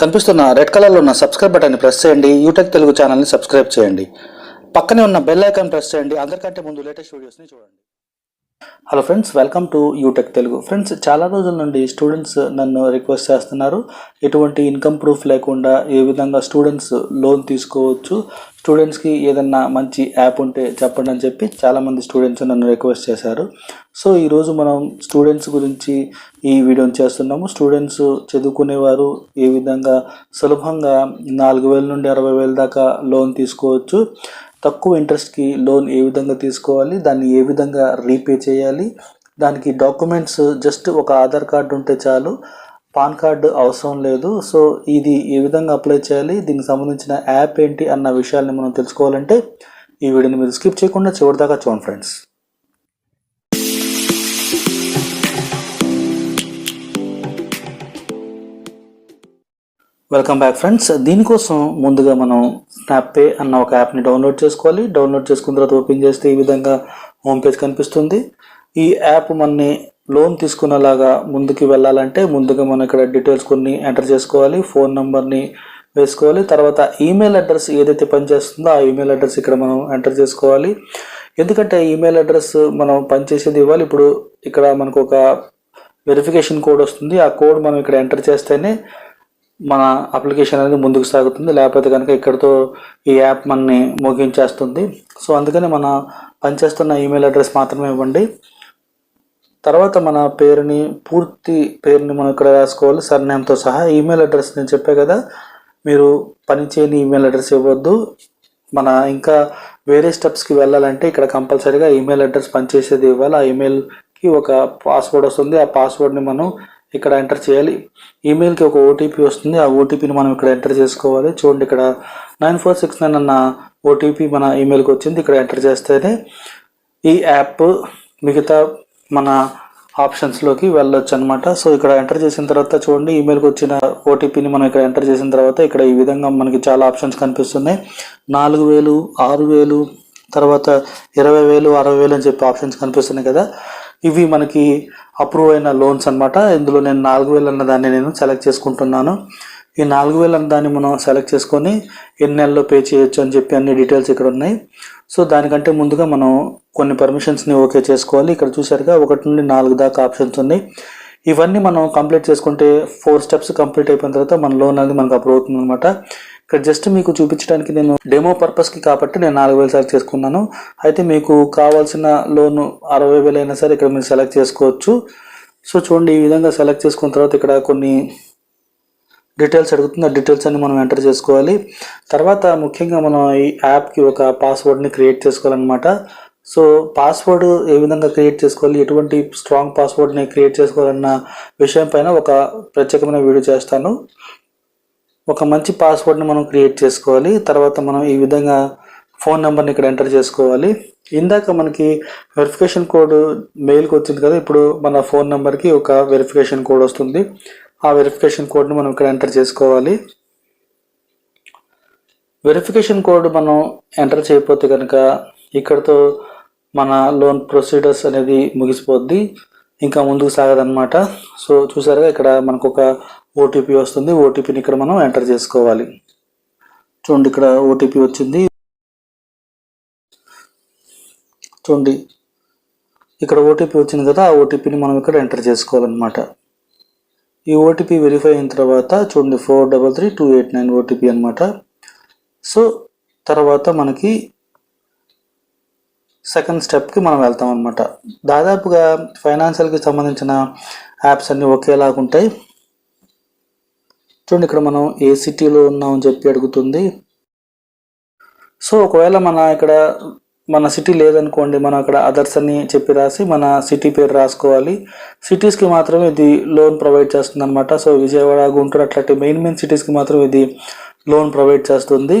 కనిపిస్తున్న రెడ్ కలర్లో ఉన్న సబ్స్క్రైబ్ బటన్ని ప్రెస్ చేయండి. యూటెక్ తెలుగు ఛానల్ని సబ్స్క్రైబ్ చేయండి. పక్కనే ఉన్న బెల్ ఐకాన్ ప్రెస్ చేయండి. అందరికంటే ముందు లేటెస్ట్ వీడియోస్ని చూడండి. Hello friends welcome to యూటెక్ Telugu friends చాలా రోజుల నుండి స్టూడెంట్స్ నన్ను రిక్వెస్ట్ చేస్తున్నారు. ఎటువంటి ఇన్కమ్ ప్రూఫ్ లేకుండా ఏ విధంగా స్టూడెంట్స్ లోన్ తీసుకోవచ్చు స్టూడెంట్స్కి ఏదన్నా మంచి యాప్ ఉంటే చెప్పండి అని చెప్పి చాలామంది స్టూడెంట్స్ నన్ను రిక్వెస్ట్ చేశారు. సో ఈరోజు మనం స్టూడెంట్స్ గురించి ఈ వీడియోని చేస్తున్నాము. స్టూడెంట్స్ చదువుకునేవారు ఏ విధంగా? సులభంగా నాలుగు వేల నుండి అరవై వేల దాకా లోన్ తీసుకోవచ్చు. తక్కువ ఇంట్రెస్ట్కి లోన్ ఏ విధంగా తీసుకోవాలి దాన్ని ఏ విధంగా రీపే చేయాలి దానికి డాక్యుమెంట్స్ జస్ట్ ఒక ఆధార్ కార్డు ఉంటే చాలు పాన్ కార్డు అవసరం లేదు. సో ఇది ఏ విధంగా అప్లై చేయాలి దీనికి సంబంధించిన యాప్ ఏంటి అన్న విషయాల్ని మనం తెలుసుకోవాలంటే ఈ వీడియోని మీరు స్కిప్ చేయకుండా చివరిదాకా చూడండి ఫ్రెండ్స్. వెల్కమ్ బ్యాక్ ఫ్రెండ్స్ దీనికోసం ముందుగా మనం స్నాప్పే అన్న ఒక యాప్ని డౌన్లోడ్ చేసుకోవాలి. డౌన్లోడ్ చేసుకున్న తర్వాత ఓపెన్ చేస్తే ఈ విధంగా హోమ్ పేజ్ కనిపిస్తుంది. ఈ యాప్ మనని లోన్ తీసుకునేలాగా ముందుకు వెళ్ళాలంటే ముందుగా మనం ఇక్కడ డీటెయిల్స్ కొన్ని ఎంటర్ చేసుకోవాలి. ఫోన్ నెంబర్ని వేసుకోవాలి. తర్వాత ఈమెయిల్ అడ్రస్ ఏదైతే పనిచేస్తుందో ఆ ఈమెయిల్ అడ్రస్ ఇక్కడ మనం ఎంటర్ చేసుకోవాలి. ఎందుకంటే ఈమెయిల్ అడ్రస్ మనం పనిచేసేది ఇవ్వాలి. ఇప్పుడు ఇక్కడ మనకు ఒక వెరిఫికేషన్ కోడ్ వస్తుంది. ఆ కోడ్ మనం ఇక్కడ ఎంటర్ చేస్తేనే మన అప్లికేషన్ అనేది ముందుకు సాగుతుంది. లేకపోతే కనుక ఇక్కడతో ఈ యాప్ మనని ముగించేస్తుంది. సో అందుకని మన పనిచేస్తున్న ఈమెయిల్ అడ్రస్ మాత్రమే ఇవ్వండి. తర్వాత మన పేరుని పూర్తి పేరుని మనం ఇక్కడ రాసుకోవాలి. సర్నేమ్తో సహా ఈమెయిల్ అడ్రస్ నేను చెప్పే కదా మీరు పనిచేయని ఈమెయిల్ అడ్రస్ ఇవ్వద్దు. మన ఇంకా వేరే స్టెప్స్కి వెళ్ళాలంటే ఇక్కడ కంపల్సరీగా ఈమెయిల్ అడ్రస్ పనిచేసేది ఇవ్వాలి. ఆ ఈమెయిల్కి ఒక పాస్వర్డ్ వస్తుంది. ఆ పాస్వర్డ్ని మనం ఇక్కడ ఎంటర్ చేయాలి. ఈమెయిల్కి ఒక ఓటీపీ వస్తుంది. ఆ ఓటీపీని మనం ఇక్కడ ఎంటర్ చేసుకోవాలి. చూడండి ఇక్కడ నైన్ ఫోర్ సిక్స్ నైన్ అన్న ఓటీపీ మన ఈమెయిల్కి వచ్చింది. ఇక్కడ ఎంటర్ చేస్తేనే ఈ యాప్ మిగతా మన ఆప్షన్స్లోకి వెళ్ళొచ్చు అనమాట సో ఇక్కడ ఎంటర్ చేసిన తర్వాత చూడండి ఈమెయిల్కి వచ్చిన ఓటీపీని మనం ఇక్కడ ఎంటర్ చేసిన తర్వాత ఇక్కడ ఈ విధంగా మనకి చాలా ఆప్షన్స్ కనిపిస్తున్నాయి. నాలుగు వేలు ఆరు వేలు తర్వాత ఇరవై వేలు అరవై వేలు అని చెప్పి ఆప్షన్స్ కనిపిస్తున్నాయి కదా. ఇవి మనకి అప్రూవ్ అయిన లోన్స్ అనమాట ఇందులో నేను నాలుగు వేలు అన్న దాన్ని నేను సెలెక్ట్ చేసుకుంటున్నాను. ఈ నాలుగు వేలు అన్న దాన్ని మనం సెలెక్ట్ చేసుకొని ఎన్ని నెలల్లో పే చేయొచ్చు అని చెప్పి అన్ని డీటెయిల్స్ ఇక్కడ ఉన్నాయి. సో దానికంటే ముందుగా మనం కొన్ని పర్మిషన్స్ని ఓకే చేసుకోవాలి. ఇక్కడ చూసారుగా ఒకటి నుండి నాలుగు దాకా ఆప్షన్స్ ఉన్నాయి. ఇవన్నీ మనం కంప్లీట్ చేసుకుంటే ఫోర్ స్టెప్స్ కంప్లీట్ అయిపోయిన తర్వాత మన లోన్ అనేది మనకు అప్రూవ్ అవుతుంది అనమాట ఇక్కడ జస్ట్ మీకు చూపించడానికి నేను డెమో పర్పస్కి కాబట్టి నేను నాలుగు వేలు సెలెక్ట్ చేసుకున్నాను. అయితే మీకు కావాల్సిన లోన్ అరవై వేలు అయినా సరే ఇక్కడ మీరు సెలెక్ట్ చేసుకోవచ్చు. సో చూడండి ఈ విధంగా సెలెక్ట్ చేసుకున్న తర్వాత ఇక్కడ కొన్ని డీటెయిల్స్ అడుగుతుంది. ఆ డీటెయిల్స్ అన్ని మనం ఎంటర్ చేసుకోవాలి. తర్వాత ముఖ్యంగా మనం ఈ యాప్కి ఒక పాస్వర్డ్ని క్రియేట్ చేసుకోవాలన్నమాట. సో పాస్వర్డ్ ఏ విధంగా క్రియేట్ చేసుకోవాలి? ఎటువంటి స్ట్రాంగ్ పాస్వర్డ్ని క్రియేట్ చేసుకోవాలన్న విషయం పైన ఒక ప్రత్యేకమైన వీడియో చేస్తాను. ఒక మంచి పాస్వర్డ్ని మనం క్రియేట్ చేసుకోవాలి. తర్వాత మనం ఈ విధంగా ఫోన్ నెంబర్ని ఇక్కడ ఎంటర్ చేసుకోవాలి. ఇందాక మనకి వెరిఫికేషన్ కోడ్ మెయిల్కి వచ్చింది కదా ఇప్పుడు మన ఫోన్ నెంబర్కి ఒక వెరిఫికేషన్ కోడ్ వస్తుంది. ఆ వెరిఫికేషన్ కోడ్ని మనం ఇక్కడ ఎంటర్ చేసుకోవాలి. వెరిఫికేషన్ కోడ్ మనం ఎంటర్ చేయకపోతే కనుక ఇక్కడతో మన లోన్ ప్రొసీడర్స్ అనేది ముగిసిపోద్ది. ఇంకా ముందుకు సాగదనమాట సో చూసారుగా ఇక్కడ మనకు ఒక ఓటీపీ వస్తుంది. ఓటీపీని ఇక్కడ మనం ఎంటర్ చేసుకోవాలి. చూడండి ఇక్కడ ఓటీపీ వచ్చింది. చూడండి. ఇక్కడ ఓటీపీ వచ్చింది కదా ఆ ఓటీపీని మనం ఇక్కడ ఎంటర్ చేసుకోవాలన్నమాట. ఈ ఓటీపీ వెరిఫై అయిన తర్వాత చూడండి four double three two eight nine OTP అనమాట సో తర్వాత మనకి సెకండ్ స్టెప్కి మనం వెళ్తాం అనమాట దాదాపుగా ఫైనాన్షియల్కి సంబంధించిన యాప్స్ అన్నీ ఒకేలాగా ఉంటాయి చూడండి ఇక్కడ మనం ఏ సిటీలో ఉన్నామని చెప్పి అడుగుతుంది. సో ఒకవేళ మన ఇక్కడ మన సిటీ లేదనుకోండి మనం అక్కడ అదర్స్ అని చెప్పి రాసి మన సిటీ పేరు రాసుకోవాలి. సిటీస్కి మాత్రమే ఇది లోన్ ప్రొవైడ్ చేస్తుంది అనమాట సో విజయవాడ గుంటూరు అట్లాంటి మెయిన్ మెయిన్ సిటీస్కి మాత్రం ఇది లోన్ ప్రొవైడ్ చేస్తుంది.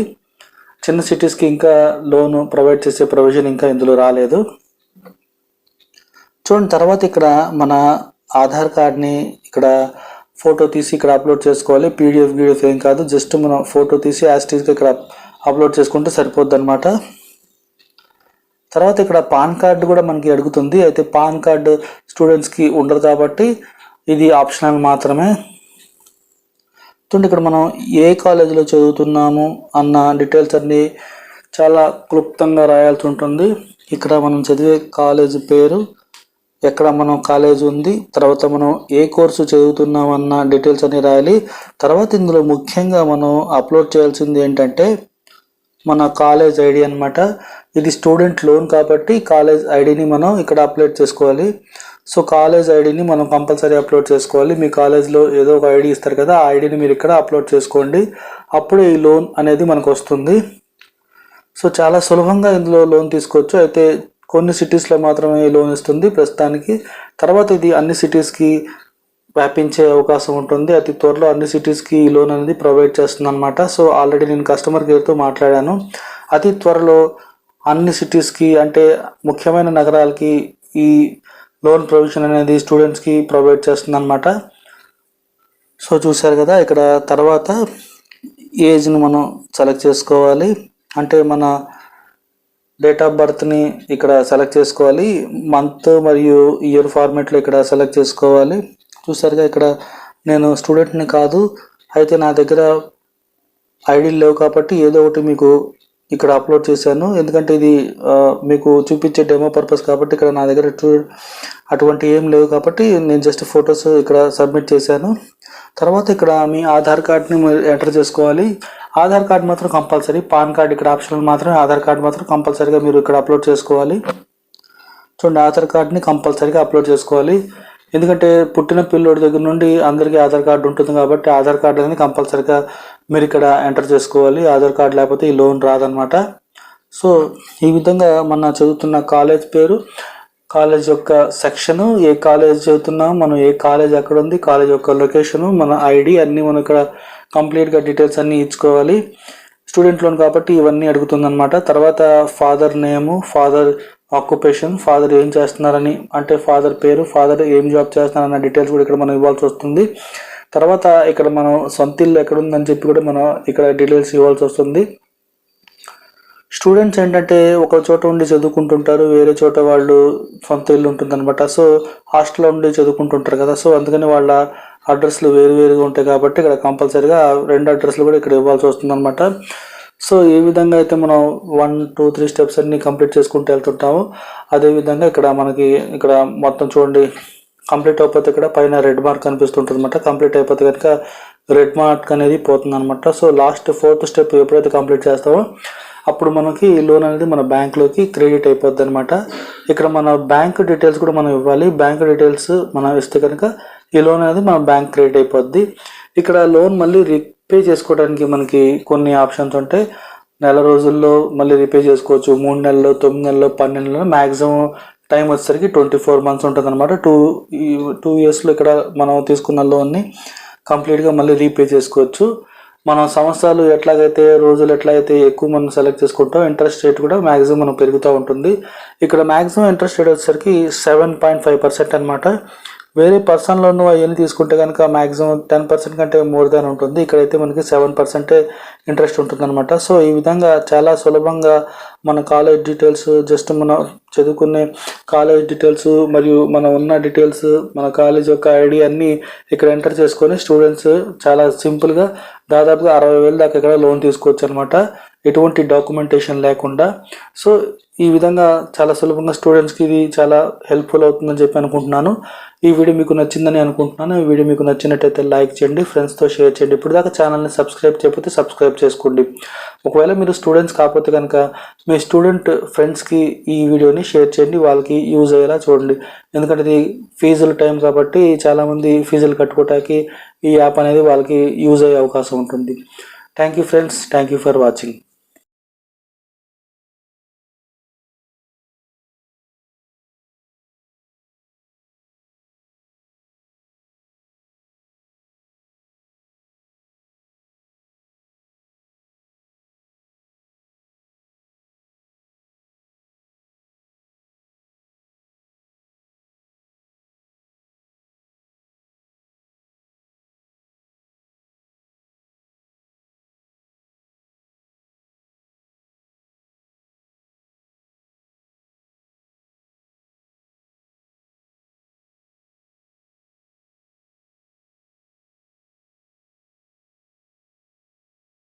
చిన్న సిటీస్కి ఇంకా లోన్ ప్రొవైడ్ చేసే ప్రొవిజన్ ఇంకా ఇందులో రాలేదు. చూడండి తర్వాత ఇక్కడ మన ఆధార్ కార్డ్ని ఇక్కడ ఫోటో తీసి ఇక్కడ అప్లోడ్ చేసుకోవాలి. పీడిఎఫ్ గీడిఎఫ్ ఏం కాదు. జస్ట్ మనం ఫోటో తీసి యాస్టీస్గా ఇక్కడ అప్లోడ్ చేసుకుంటే సరిపోద్ది అనమాట తర్వాత ఇక్కడ పాన్ కార్డు కూడా మనకి అడుగుతుంది. అయితే పాన్ కార్డు స్టూడెంట్స్కి ఉండదు కాబట్టి ఇది ఆప్షనల్ మాత్రమే. చూడండి ఇక్కడ మనం ఏ కాలేజీలో చదువుతున్నాము అన్న డీటెయిల్స్ అన్ని చాలా క్లుప్తంగా రాయాల్సి ఉంటుంది. ఇక్కడ మనం చదివే కాలేజ్ పేరు ఎక్కడ మనం కాలేజ్ ఉంది తర్వాత మనం ఏ కోర్సు చదువుతున్నాం అన్న డీటెయిల్స్ అన్ని రాయాలి. తర్వాత ఇందులో ముఖ్యంగా మనం అప్లోడ్ చేయాల్సింది ఏంటంటే మన కాలేజ్ ఐడి అనమాట ఇది స్టూడెంట్ లోన్ కాబట్టి కాలేజ్ ఐడిని మనం ఇక్కడ అప్లోడ్ చేసుకోవాలి. సో కాలేజ్ ఐడిని మనం కంపల్సరీ అప్లోడ్ చేసుకోవాలి. మీ కాలేజ్లో ఏదో ఒక ఐడి ఇస్తారు కదా ఆ ఐడిని మీరు ఇక్కడ అప్లోడ్ చేసుకోండి. అప్పుడు ఈ లోన్ అనేది మనకు వస్తుంది. సో చాలా సులభంగా ఇందులో లోన్ తీసుకోవచ్చు. అయితే కొన్ని సిటీస్లో మాత్రమే లోన్ ఇస్తుంది. ప్రస్తుతానికి తర్వాత ఇది అన్ని సిటీస్కి వ్యాపించే అవకాశం ఉంటుంది. అతి త్వరలో అన్ని సిటీస్కి ఈ లోన్ అనేది ప్రొవైడ్ చేస్తుంది అనమాట సో ఆల్రెడీ నేను కస్టమర్ కేర్తో మాట్లాడాను. అతి త్వరలో అన్ని సిటీస్కి అంటే ముఖ్యమైన నగరాలకి ఈ లోన్ ప్రొవిజన్ అనేది స్టూడెంట్స్కి ప్రొవైడ్ చేస్తుంది అనమాట సో చూశారు కదా ఇక్కడ తర్వాత ఏజ్ని మనం సెలెక్ట్ చేసుకోవాలి. అంటే మన డేట్ ఆఫ్ బర్త్ని ఇక్కడ సెలెక్ట్ చేసుకోవాలి. మంత్ మరియు ఇయర్ ఫార్మేట్లో ఇక్కడ సెలెక్ట్ చేసుకోవాలి. చూసారుగా ఇక్కడ నేను స్టూడెంట్ని కాదు అయితే నా దగ్గర ఐడీలు లేవు కాబట్టి ఏదో ఒకటి మీకు ఇక్కడ అప్లోడ్ చేశాను. ఎందుకంటే ఇది మీకు చూపించే డెమో పర్పస్ కాబట్టి ఇక్కడ నా దగ్గర అటువంటి ఏం లేవు కాబట్టి నేను జస్ట్ ఫొటోస్ ఇక్కడ సబ్మిట్ చేశాను. తర్వాత ఇక్కడ మీ ఆధార్ కార్డ్ని ఎంటర్ చేసుకోవాలి. ఆధార్ కార్డ్ మాత్రం కంపల్సరీ. పాన్ కార్డ్ ఇక్కడ ఆప్షనల్ మాత్రం ఆధార్ కార్డ్ మాత్రం కంపల్సరీగా మీరు ఇక్కడ అప్లోడ్ చేసుకోవాలి. చూడండి ఆధార్ కార్డ్ని కంపల్సరీగా అప్లోడ్ చేసుకోవాలి. ఎందుకంటే పుట్టిన పిల్లోడి దగ్గర నుండి అందరికీ ఆధార్ కార్డు ఉంటుంది కాబట్టి ఆధార్ కార్డు అనేది కంపల్సరీగా మీరు ఇక్కడ ఎంటర్ చేసుకోవాలి. ఆధార్ కార్డు లేకపోతే ఈ లోన్ రాదనమాట సో ఈ విధంగా మన చదువుతున్న కాలేజ్ పేరు కాలేజ్ యొక్క సెక్షను ఏ కాలేజ్ చదువుతున్నాం మనం ఏ కాలేజ్ ఎక్కడ ఉంది కాలేజ్ యొక్క లొకేషను మన ఐడి అన్నీ మనం ఇక్కడ కంప్లీట్గా డీటెయిల్స్ అన్నీ ఇచ్చుకోవాలి. స్టూడెంట్ లోన్ కాబట్టి ఇవన్నీ అడుగుతుందన్నమాట. తర్వాత father name father occupation father ఏం చేస్తున్నారని అంటే ఫాదర్ పేరు ఫాదర్ ఏం జాబ్ చేస్తున్నారన్న డీటెయిల్స్ కూడా ఇక్కడ మనం ఇవ్వాల్సి వస్తుంది. తర్వాత ఇక్కడ మనం సొంత ఇల్లు ఎక్కడ ఉందని చెప్పి కూడా మనం ఇక్కడ డీటెయిల్స్ ఇవ్వాల్సి వస్తుంది. స్టూడెంట్స్ ఏంటంటే ఒక చోట ఉండి చదువుకుంటుంటారు వేరే చోట వాళ్ళు సొంత ఇల్లు ఉంటుందన్నమాట. సో హాస్టల్లో ఉండి చదువుకుంటుంటారు కదా. సో అందుకని వాళ్ళ అడ్రస్లు వేరు వేరుగా ఉంటాయి కాబట్టి ఇక్కడ కంపల్సరీగా రెండు అడ్రస్లు కూడా ఇక్కడ ఇవ్వాల్సి వస్తుంది సో ఏ విధంగా అయితే మనం వన్ టూ త్రీ స్టెప్స్ అన్ని కంప్లీట్ చేసుకుంటూ వెళ్తుంటామో. అదేవిధంగా ఇక్కడ మనకి ఇక్కడ మొత్తం చూడండి కంప్లీట్ అయిపోతే ఇక్కడ పైన రెడ్ మార్క్ కనిపిస్తుంటుంది అనమాట కంప్లీట్ అయిపోతే కనుక రెడ్ మార్క్ అనేది పోతుంది అనమాట సో లాస్ట్ ఫోర్త్ స్టెప్ ఎప్పుడైతే కంప్లీట్ చేస్తామో అప్పుడు మనకి ఈ లోన్ అనేది మన బ్యాంక్లోకి క్రెడిట్ అయిపోద్ది అనమాట ఇక్కడ మన బ్యాంక్ డీటెయిల్స్ కూడా మనం ఇవ్వాలి. బ్యాంక్ డీటెయిల్స్ మనం ఇస్తే కనుక ఈ లోన్ అనేది మన బ్యాంక్ క్రెడిట్ అయిపోద్ది. ఇక్కడ లోన్ మళ్ళీ రీపే చేసుకోవడానికి మనకి కొన్ని ఆప్షన్స్ ఉంటాయి. నెల రోజుల్లో మళ్ళీ రీపే చేసుకోవచ్చు. మూడు నెలలు తొమ్మిది నెలలు పన్నెండు నెలలు మ్యాక్సిమం టైం వచ్చేసరికి ట్వంటీ ఫోర్ మంత్స్ ఉంటుంది అనమాట టూ టూ ఇయర్స్లో ఇక్కడ మనం తీసుకున్న లోన్ని కంప్లీట్గా మళ్ళీ రీపే చేసుకోవచ్చు. మనం సంవత్సరాలు ఎట్లాగైతే రోజులు ఎట్లయితే ఎక్కువ మనం సెలెక్ట్ చేసుకుంటాం ఇంట్రెస్ట్ రేట్ కూడా మ్యాక్సిమం మనం పెరుగుతూ ఉంటుంది. ఇక్కడ మ్యాక్సిమం ఇంట్రెస్ట్ రేట్ వచ్చేసరికి సెవెన్ పాయింట్ ఫైవ్ పర్సెంట్ అనమాట వేరే పర్సన్ లోన్ అవన్నీ తీసుకుంటే కనుక మ్యాక్సిమం టెన్ పర్సెంట్ కంటే మోర్ దాన్ ఉంటుంది. ఇక్కడైతే మనకి సెవెన్ పర్సెంటే ఇంట్రెస్ట్ ఉంటుందన్నమాట. సో ఈ విధంగా చాలా సులభంగా మన కాలేజ్ డీటెయిల్స్ జస్ట్ మనం చదువుకునే కాలేజ్ డీటెయిల్స్ మరియు మన ఉన్న డీటెయిల్స్ మన కాలేజ్ యొక్క ఐడి అన్నీ ఇక్కడ ఎంటర్ చేసుకొని స్టూడెంట్స్ చాలా సింపుల్గా దాదాపుగా అరవై వేలు దాకా ఇక్కడ లోన్ తీసుకోవచ్చు అనమాట ఎటువంటి డాక్యుమెంటేషన్ లేకుండా. సో ఈ విధంగా చాలా సులభంగా స్టూడెంట్స్కి ఇది చాలా హెల్ప్ఫుల్ అవుతుందని చెప్పి అనుకుంటున్నాను. ఈ వీడియో మీకు నచ్చిందని అనుకుంటున్నాను. ఈ వీడియో మీకు నచ్చినట్టయితే లైక్ చేయండి ఫ్రెండ్స్తో షేర్ చేయండి. ఇప్పుడు దాకా ఛానల్ని సబ్స్క్రైబ్ చేయకపోతే సబ్స్క్రైబ్ చేసుకోండి. ఒకవేళ మీరు స్టూడెంట్స్ కాకపోతే కనుక మీ స్టూడెంట్ ఫ్రెండ్స్కి ఈ వీడియోని షేర్ చేయండి వాళ్ళకి యూజ్ అయ్యేలా చూడండి. ఎందుకంటే ఇది ఫీజుల టైం కాబట్టి చాలామంది ఫీజులు కట్టుకోవటానికి ఈ యాప్ అనేది వాళ్ళకి యూజ్ అయ్యే అవకాశం ఉంటుంది. Thank you friends thank you for watching